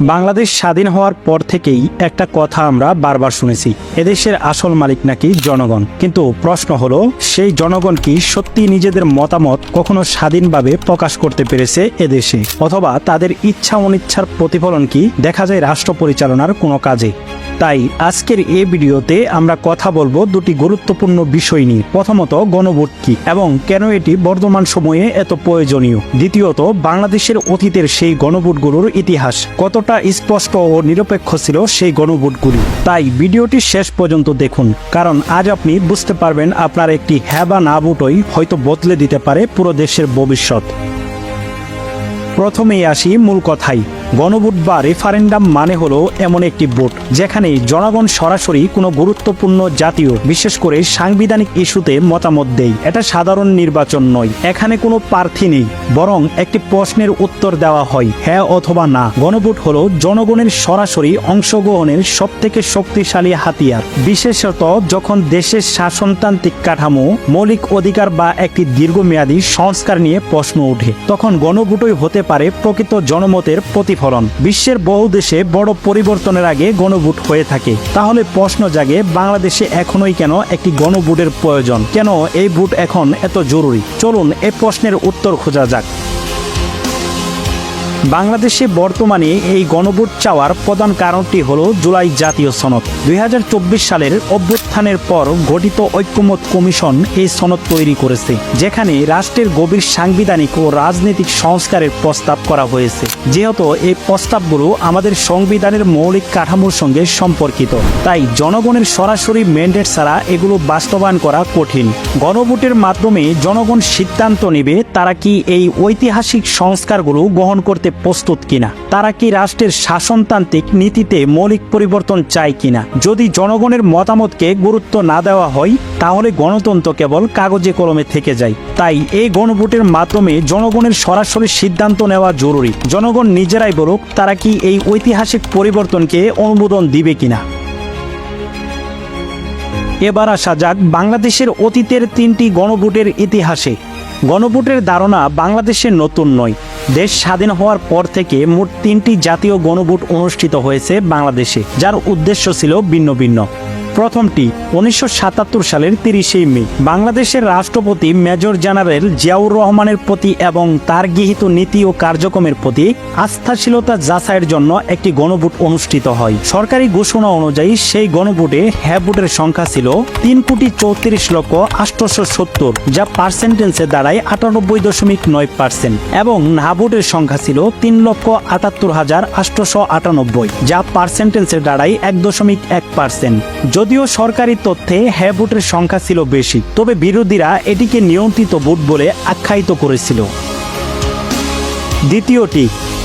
বাংলাদেশ স্বাধীন হওয়ার পর থেকেই একটা কথা আমরা বারবার শুনেছি। এদেশের আসল মালিক নাকি জনগণ? কিন্তু প্রশ্ন হলো, সেই জনগণ কি সত্যি নিজেদের মতামত কখনো স্বাধীনভাবে প্রকাশ করতে পেরেছে এদেশে? অথবা তাদের ইচ্ছা অনিচ্ছার প্রতিফলন কি দেখা যায় রাষ্ট্র পরিচালনার কোনো কাজে? তাই আজকের এই ভিডিওতে আমরা কথা বলব দুটি গুরুত্বপূর্ণ বিষয় নিয়ে। প্রথমত গণভোট কি এবং কেন এটি বর্তমান সময়ে এত প্রয়োজনীয়? দ্বিতীয়ত, বাংলাদেশের অতীতের সেই গণভোটগুলোর ইতিহাস কতটা স্পষ্ট ও নিরপেক্ষ ছিল সেই গণভোটগুলি। তাই ভিডিওটি শেষ পর্যন্ত দেখুন, কারণ আজ আপনি বুঝতে পারবেন আপনার একটি হ্যাঁ বা না ভোটই হয়তো বদলে দিতে পারে পুরো দেশের ভবিষ্যৎ। প্রথমেই আসি মূল কথাই গণভোট বা রেফারেন্ডাম মানে হলো এমন একটি ভোট যেখানে জনগণ সরাসরি কোনো গুরুত্বপূর্ণ জাতীয়, বিশেষ করে সাংবিধানিক ইস্যুতে মতামত দেয়। এটা সাধারণ নির্বাচন নয়, এখানে কোনো প্রার্থী নেই, বরং একটি প্রশ্নের উত্তর দেওয়া হয় হ্যাঁ অথবা না। গণভোট হলো জনগণের সরাসরি অংশগ্রহণের সবথেকে শক্তিশালী হাতিয়ার। বিশেষত যখন দেশের শাসনতান্ত্রিক কাঠামো, মৌলিক অধিকার বা একটি দীর্ঘমেয়াদী সংস্কার নিয়ে প্রশ্ন ওঠে, তখন গণভোটই হতে পারে প্রকৃত জনমতের প্রতিফলন বিশ্বের বহু দেশে বড় পরিবর্তনের আগে গণভোট হয়ে থাকে। তাহলে প্রশ্ন জাগে, বাংলাদেশে এখনোই কেন একটি গণভোটের প্রয়োজন? কেন এই ভোট এখন এত জরুরি? চলুন এ প্রশ্নের উত্তর খোঁজা যাক। বাংলাদেশে বর্তমানে এই গণভোট চাওয়ার প্রধান কারণটি হল জুলাই জাতীয় সনদ। দুই হাজার চব্বিশ সালের অভ্যুত্থানের পর গঠিত ঐক্যমত কমিশন এই সনদ তৈরি করেছে, যেখানে রাষ্ট্রের গভীর সাংবিধানিক ও রাজনৈতিক সংস্কারের প্রস্তাব করা হয়েছে। যেহেতু এই প্রস্তাবগুলো আমাদের সংবিধানের মৌলিক কাঠামোর সঙ্গে সম্পর্কিত, তাই জনগণের সরাসরি ম্যান্ডেট ছাড়া এগুলো বাস্তবায়ন করা কঠিন। গণভোটের মাধ্যমে জনগণ সিদ্ধান্ত নেবে তারা কি এই ঐতিহাসিক সংস্কারগুলো গ্রহণ করতে প্রস্তুত কিনা? তারা কি রাষ্ট্রের শাসনতান্ত্রিক নীতিতে মৌলিক পরিবর্তন চায় কিনা? যদি জনগণের মতামতকে গুরুত্ব না দেওয়া হয়, তাহলে গণতন্ত্র কেবল কাগজে কলমে থেকে যায়। তাই এই গণভোটের মাধ্যমে জনগণের সরাসরি সিদ্ধান্ত নেওয়া জরুরি। জনগণ নিজেরাই বলুক, তারা কি এই ঐতিহাসিক পরিবর্তনকে অনুমোদন দিবে কিনা? এবার আসা যাক বাংলাদেশের অতীতের তিনটি গণভোটের ইতিহাসে। গণভোটের ধারণা বাংলাদেশে নতুন নয়। দেশ স্বাধীন হওয়ার পর থেকে মোট তিনটি জাতীয় গণভোট অনুষ্ঠিত হয়েছে বাংলাদেশে, যার উদ্দেশ্য ছিল ভিন্ন ভিন্ন। প্রথমটি উনিশশো সাতাত্তর সালের তিরিশে মে। বাংলাদেশের রাষ্ট্রপতি মেজর জেনারেল জিয়াউর রহমানের প্রতি এবং তার গৃহীত নীতি ও কার্যক্রমের প্রতি আস্থাশীলতা যাচাইয়ের জন্য একটি গণভোট অনুষ্ঠিত হয়। সরকারি ঘোষণা অনুযায়ী সেই গণভোটে হ্যাঁ ভোটের সংখ্যা ছিল তিন কোটি চৌত্রিশ লক্ষ আটশোশো সত্তর, যা পার্সেন্টেন্সে দাঁড়ায় আটানব্বই দশমিক নয় পার্সেন্ট এবং না ভোটের সংখ্যা ছিল তিন লক্ষ আটাত্তর হাজার আটশোশো আটানব্বই, যা পার্সেন্টেন্সে দাঁড়ায় এক দশমিক এক পার্সেন্ট। যদিও সরকারি তথ্যে হ্যাঁ ভোটের সংখ্যা ছিল বেশি, তবে বিরোধীরা এটিকে নিয়ন্ত্রিত ভোট বলে আখ্যায়িত করেছিল। দ্বিতীয়টি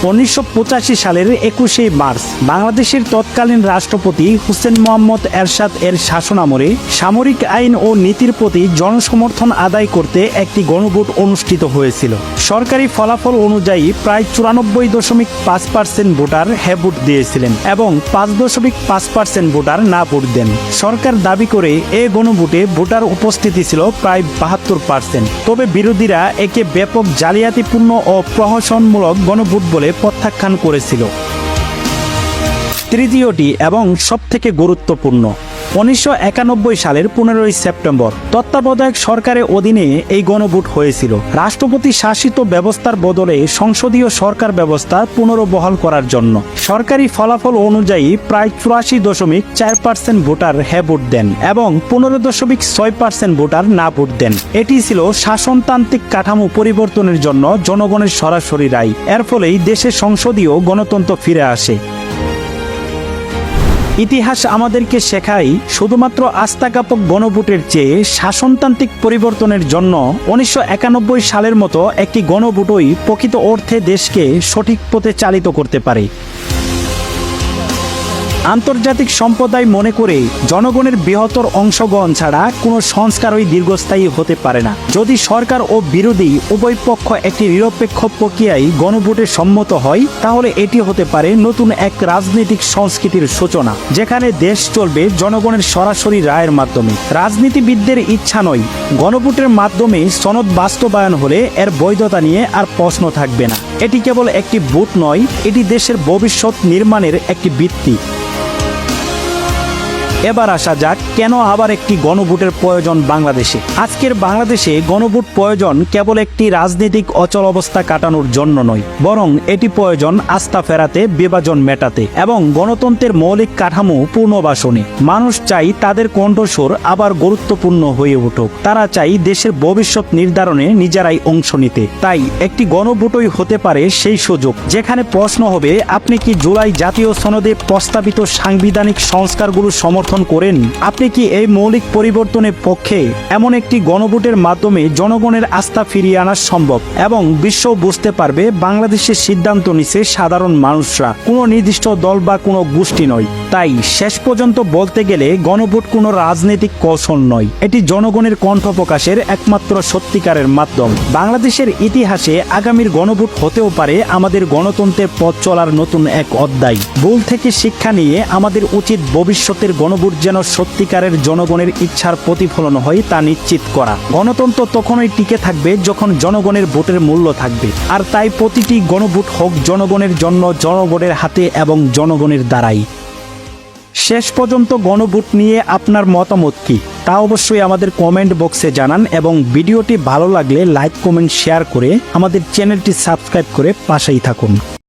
উনিশশো পঁচাশি সালের একুশে মার্চ, বাংলাদেশের তৎকালীন রাষ্ট্রপতি হুসেন মোহাম্মদ এরশাদ এর শাসনামলে সামরিক আইন ও নীতির প্রতি জনসমর্থন আদায় করতে একটি গণভোট অনুষ্ঠিত হয়েছিল। সরকারি ফলাফল অনুযায়ী প্রায় চুরানব্বই দশমিক পাঁচ পার্সেন্ট ভোটার হ্যাঁ ভোট দিয়েছিলেন এবং পাঁচ দশমিক পাঁচ পার্সেন্ট ভোটার না ভোট দেন। সরকার দাবি করে এ গণভোটে ভোটার উপস্থিতি ছিল প্রায় বাহাত্তর পার্সেন্ট। তবে বিরোধীরা একে ব্যাপক জালিয়াতিপূর্ণ ও প্রহসনমূলক গণভোট বলে প্রত্যাখ্যান করেছিল। তৃতীয়টি এবং সবথেকে গুরুত্বপূর্ণ উনিশশো একানব্বই সালের পনেরোই সেপ্টেম্বর তত্ত্বাবধায়ক সরকারের অধীনে এই গণভোট হয়েছিল। রাষ্ট্রপতি শাসিত ব্যবস্থার বদলে সংসদীয় সরকার ব্যবস্থা পুনর্বহাল করার জন্য। সরকারি ফলাফল অনুযায়ী প্রায় চুরাশি দশমিক চার পার্সেন্ট ভোটার হ্যাঁ ভোট দেন এবং পনেরো দশমিক ছয় পার্সেন্ট ভোটার না ভোট দেন। এটি ছিল শাসনতান্ত্রিক কাঠামো পরিবর্তনের জন্য জনগণের সরাসরি রায়। এর ফলেই দেশে সংসদীয় গণতন্ত্র ফিরে আসে। ইতিহাস আমাদেরকে শেখায় শুধুমাত্র আস্থাকাপক গণভোটের চেয়ে শাসনতান্ত্রিক পরিবর্তনের জন্য উনিশশো একানব্বই সালের মতো একটি গণভোটই প্রকৃত অর্থে দেশকে সঠিক পথে চালিত করতে পারে। আন্তর্জাতিক সম্প্রদায় মনে করে জনগণের বৃহত্তর অংশগ্রহণ ছাড়া কোনো সংস্কারই দীর্ঘস্থায়ী হতে পারে না। যদি সরকার ও বিরোধী উভয় পক্ষ একটি নিরপেক্ষ প্রক্রিয়ায় গণভোটে সম্মত হয়, তাহলে এটি হতে পারে নতুন এক রাজনৈতিক সংস্কৃতির সূচনা, যেখানে দেশ চলবে জনগণের সরাসরি রায়ের মাধ্যমে। রাজনীতিবিদদের ইচ্ছা নয়, গণভোটের মাধ্যমে সনদ বাস্তবায়ন হলে এর বৈধতা নিয়ে আর প্রশ্ন থাকবে না। এটি কেবল একটি ভোট নয়, এটি দেশের ভবিষ্যৎ নির্মাণের একটি ভিত্তি। এবার আসা যাক কেন আবার একটি গণভোটের প্রয়োজন বাংলাদেশে। আজকের বাংলাদেশে গণভোট প্রয়োজন কেবল একটি রাজনৈতিক অচল অবস্থা কাটানোর জন্য নয়, বরং এটি প্রয়োজন আস্থা ফেরাতে, বিভাজন মেটাতে এবং গণতন্ত্রের মৌলিক কাঠামো পুনর্বাসনে। মানুষ চাই তাদের কণ্ঠস্বর আবার গুরুত্বপূর্ণ হয়ে উঠুক। তারা চাই দেশের ভবিষ্যৎ নির্ধারণে নিজেরাই অংশ নিতে। তাই একটি গণভোটই হতে পারে সেই সুযোগ। যেখানে প্রশ্ন হবে, আপনি কি জুলাই জাতীয় সনদে প্রস্তাবিত সাংবিধানিক সংস্কারগুলো সমর্থন করেন। আপনি কি এই মৌলিক পরিবর্তনের পক্ষে এমন একটি গণভোটের মাধ্যমে জনগণের আস্থা ফিরিয়ে আনা সম্ভব? এবং বিশ্ব বুঝতে পারবে বাংলাদেশের সিদ্ধান্ত নিছে সাধারণ মানুষরা। কোনো নির্দিষ্ট দল বা কোনো গোষ্ঠী নয়। তাই শেষ পর্যন্ত বলতে গেলে গণভোট কোনো রাজনৈতিক কৌশল নয়। এটি জনগণের কণ্ঠ প্রকাশের একমাত্র সত্যিকারের মাধ্যম। বাংলাদেশের ইতিহাসে আগামীর গণভোট হতেও পারে আমাদের গণতন্ত্রের পথ চলার নতুন এক অধ্যায়। ভুল থেকে শিক্ষা নিয়ে আমাদের উচিত ভবিষ্যতের গণভোট যেন সত্যিকারের জনগণের ইচ্ছার প্রতিফলন হয় তা নিশ্চিত করা। গণতন্ত্র তখনই টিকে থাকবে যখন জনগণের ভোটের মূল্য থাকবে। আর তাই প্রতিটি গণভোট হোক জনগণের জন্য জনগণের হাতে এবং জনগণের দ্বারাই। শেষ পর্যন্ত গণভোট নিয়ে আপনার মতামত কি? তা অবশ্যই আমাদের কমেন্ট বক্সে জানান এবং ভিডিওটি ভালো লাগলে লাইক, কমেন্ট, শেয়ার করে আমাদের চ্যানেলটি সাবস্ক্রাইব করে পাশেই থাকুন।